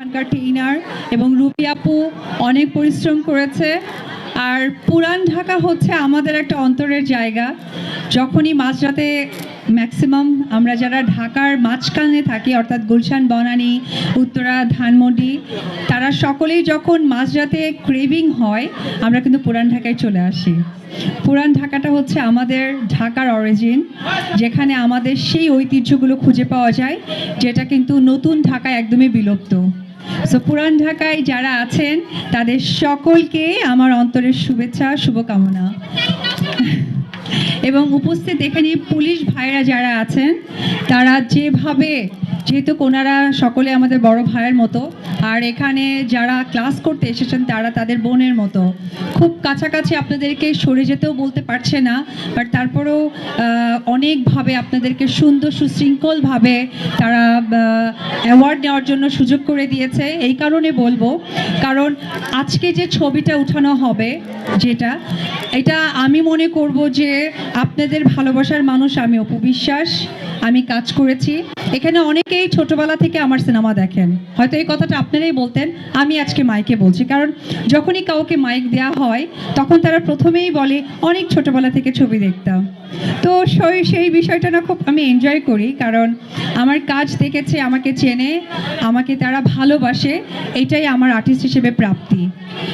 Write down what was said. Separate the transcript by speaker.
Speaker 1: এখানকার ট্রেইনার এবং রুপি আপু অনেক পরিশ্রম করেছে। আর পুরান ঢাকা হচ্ছে আমাদের একটা অন্তরের জায়গা। যখনই মাঝরাতে ম্যাক্সিমাম আমরা যারা ঢাকার মাঝখানে থাকি, অর্থাৎ গুলশান, বনানী, উত্তরা, ধানমন্ডি, তারা সকলেই যখন মাঝরাতে ক্রেভিং হয়, আমরা কিন্তু পুরান ঢাকায় চলে আসি। পুরান ঢাকাটা হচ্ছে আমাদের ঢাকার অরিজিন যেখানে আমাদের সেই ঐতিহ্যগুলো খুঁজে পাওয়া যায়, যেটা কিন্তু নতুন ঢাকায় একদমই বিলুপ্ত। সো পুরান ঢাকায় যারা আছেন, তাদের সকলকে আমার অন্তরের শুভেচ্ছা, শুভকামনা। এবং উপস্থিত এখানে পুলিশ ভাইরা যারা আছেন, তারা যেভাবে যেহেতু ওনারা সকলে আমাদের বড় ভাইয়ের মতো, আর এখানে যারা ক্লাস করতে এসেছেন তারা তাদের বোনের মতো। খুব কাছাকাছি আপনাদেরকে সরে যেতেও বলতে পারছে না বাট তারপরেও অনেকভাবে আপনাদেরকে সুন্দর সুশৃঙ্খলভাবে তারা অ্যাওয়ার্ড নেওয়ার জন্য সুযোগ করে দিয়েছে। এই কারণে বলব, কারণ আজকে যে ছবিটা উঠানো হবে, যেটা, এটা আমি মনে করব যে আপনাদের ভালোবাসার মানুষ আমি অপবিশ্বাস আমি কাজ করেছি। এখানে অনেকেই ছোটবেলা থেকে আমার সিনেমা দেখেন। হয়তো এই কথাটা আপনারাই বলতেন, আমি আজকে মাইকে বলছি। কারণ যখনই কাউকে মাইক দেওয়া হয়, তখন তারা প্রথমেই বলে, অনেক ছোটবেলা থেকে ছবি দেখতাম। তো সেই সেই বিষয়টা না খুব আমি এনজয় করি, কারণ আমার কাজ দেখেছে, আমাকে চেনে, আমাকে তারা ভালোবাসে, এটাই আমার আর্টিস্ট হিসেবে প্রাপ্তি।